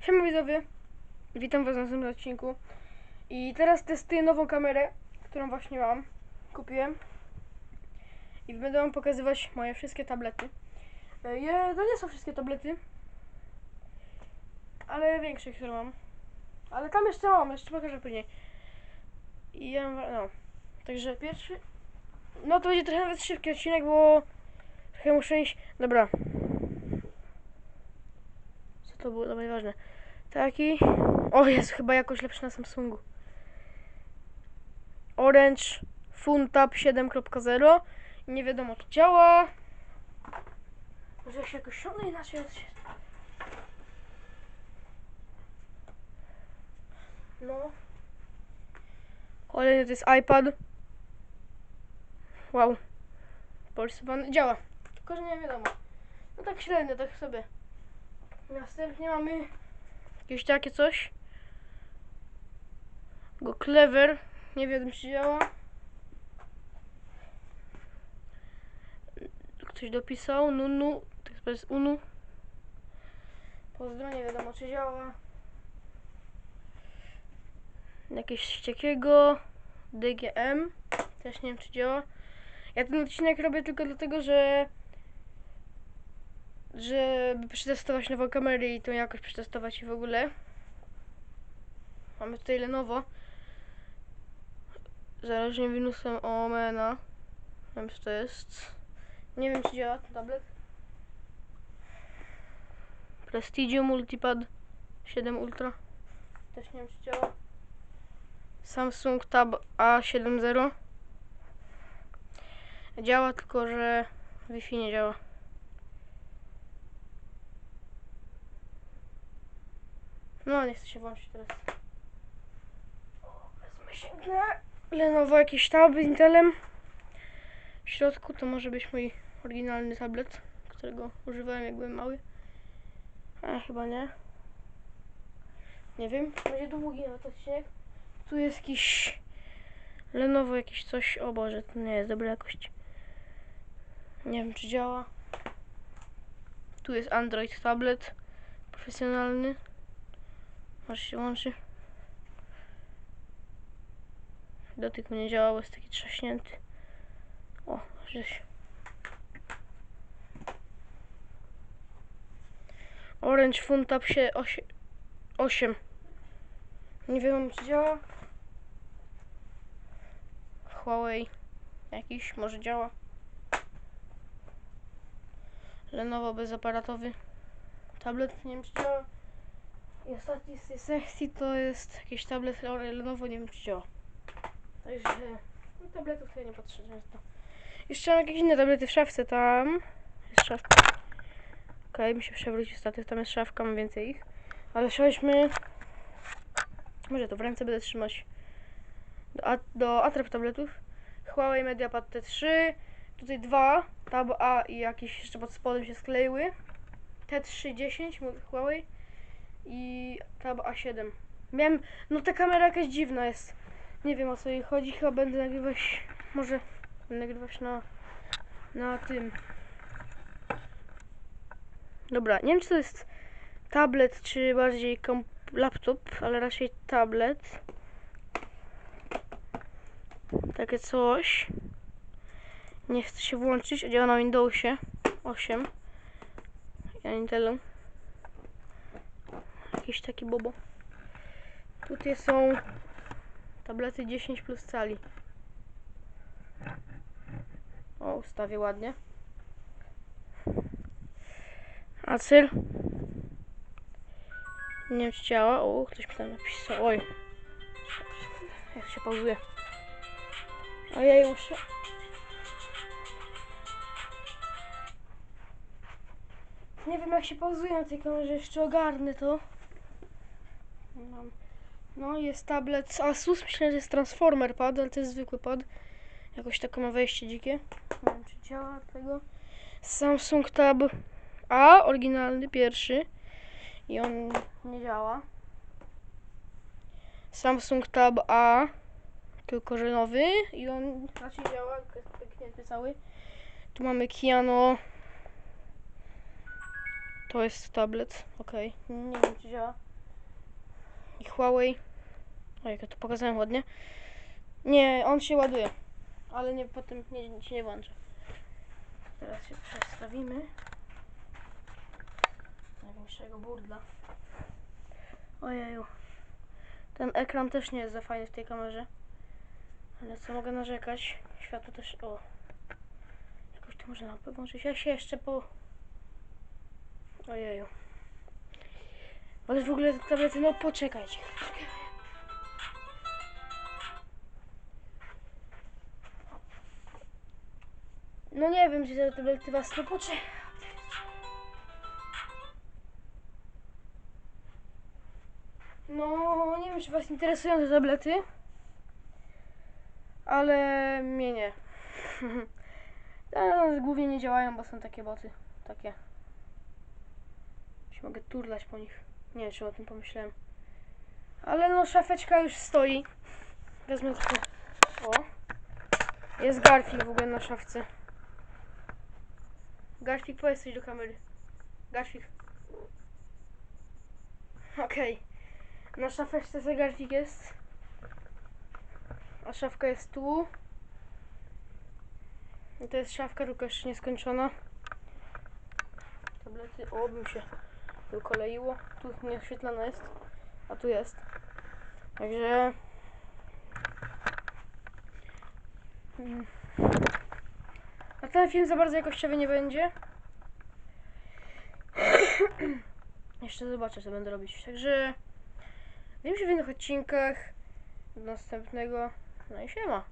Siema widzowie, witam was na następnym odcinku i teraz testuję nową kamerę, którą właśnie mam, kupiłem i będę wam pokazywać moje wszystkie tablety. E, Je, to nie są wszystkie tablety, ale większe, które mam, ale tam jeszcze mam, jeszcze pokażę później. I ja, no, także pierwszy, no to będzie trochę szybki odcinek, bo trochę muszę iść, dobra. To było? Dobra, nieważne. Taki. O, jest chyba jakoś lepszy na Samsungu. Orange Funtap 7.0. Nie wiadomo czy działa. Może jak się jakoś ściągnę inaczej. No. Kolejny to jest iPad. Wow. Porysowany. Działa. Tylko, że nie wiadomo. No tak średnio, tak sobie. Następnie mamy jakieś takie coś. Go Clever. Nie wiem czy działa. Ktoś dopisał. Nunu. To jest Unu. Pozdro, nie wiadomo czy działa. Jakieś takiego. DGM. Też nie wiem czy działa. Ja ten odcinek robię tylko dlatego, że żeby przetestować nową kamerę i tą jakość przetestować i w ogóle. Mamy tutaj Lenovo. Zależnie winusem Omena. Nie wiem co to jest. Nie wiem czy działa ten tablet. Prestigio Multipad 7 Ultra. Też nie wiem czy działa. Samsung Tab A70. Działa tylko, że Wi-Fi nie działa. No, nie chcę się włączyć teraz. Wezmę sięgnę. Lenovo jakiś tab z Intelem. W środku to może być mój oryginalny tablet, którego używałem jak byłem mały. A chyba nie. Nie wiem, będzie długi nawet odcinek. Tu jest jakiś Lenovo jakiś coś. O Boże, to nie jest dobra jakość. Nie wiem czy działa. Tu jest Android tablet profesjonalny. Może się łączy. Dotyk nie działa, jest taki trzaśnięty. O, żeś. Orange Funtap się 8. Nie wiem czy działa. Huawei jakiś może działa. Lenovo bezaparatowy tablet, nie wiem czy działa. Ostatni z tej sekcji to jest jakiś tablet Lenovo, nie wiem czy działa. Także no, tabletów tutaj nie patrzę często. Jeszcze mam jakieś inne tablety w szafce tam. Jest szafka. Okej, mi się przewrócił statyw, tam jest szafka, mam więcej ich. Ale przejdźmy... Może to w ręce będę trzymać. Do, a, do atrap tabletów. Huawei MediaPad T3. Tutaj dwa. Tab A i jakieś jeszcze pod spodem się skleiły. T310 mówię Huawei i Tab A7. Miałem, no ta kamera jakaś dziwna jest. Nie wiem o co jej chodzi, chyba będę nagrywać, może będę nagrywać na, na tym. Dobra, nie wiem czy to jest tablet, czy bardziej laptop, ale raczej tablet. Takie coś. Nie chcę się włączyć, działa na Windowsie 8. Ja Intelu. Jakiś taki bobo. Tutaj są tablety 10 plus cali. O, ustawię ładnie. Acyl. Nie wiem czy działa. O, ktoś mi tam napisał. Oj. Jak się pauzuje. Ojej, muszę. Nie wiem jak się pauzuje na tej jeszcze ogarnę to. Mam. No jest tablet z Asus, myślę, że jest Transformer pad, ale to jest zwykły pad. Jakoś takie ma wejście dzikie. Nie wiem czy działa tego. Samsung Tab A, oryginalny, pierwszy. I on nie działa. Samsung Tab A, tylko że nowy. I on raczej działa, tylko jest cały. Tu mamy Kiano. To jest tablet, ok. Nie wiem czy działa. I Huawei. O, jak ja to pokazałem ładnie. Nie, on się ładuje, ale nie potem nie, się nie włącza. Teraz się przestawimy. Największego burdla. Ojeju. Ten ekran też nie jest za fajny w tej kamerze. Ale co mogę narzekać? Światło też. O. Jakoś tu może lampę włączyć. Ja się jeszcze po. Ojeju. Ale w ogóle te tablety, no poczekajcie. No nie wiem, czy te tablety was no poczekaj. No, nie wiem, czy was interesują te tablety. Ale mnie nie. Te głównie nie działają, bo są takie boty. Takie. Się mogę turlać po nich. Nie wiem, czy o tym pomyślałem. Ale no, szafeczka już stoi. Wezmę tylko. O. Jest Garfield w ogóle na szafce. Garfield, powiedz coś do kamery. Garfield. Okej. Na szafeczce zegarnik jest. A szafka jest tu. I to jest szafka, tylko jeszcze nieskończona. Tablety, o, bym się wykoleiło. Tu nieoświetlona jest, a tu jest. Także... Mm. A ten film za bardzo jakościowy nie będzie. Jeszcze zobaczę, co będę robić. Także... Widzimy się w innych odcinkach. Do następnego. No i siema.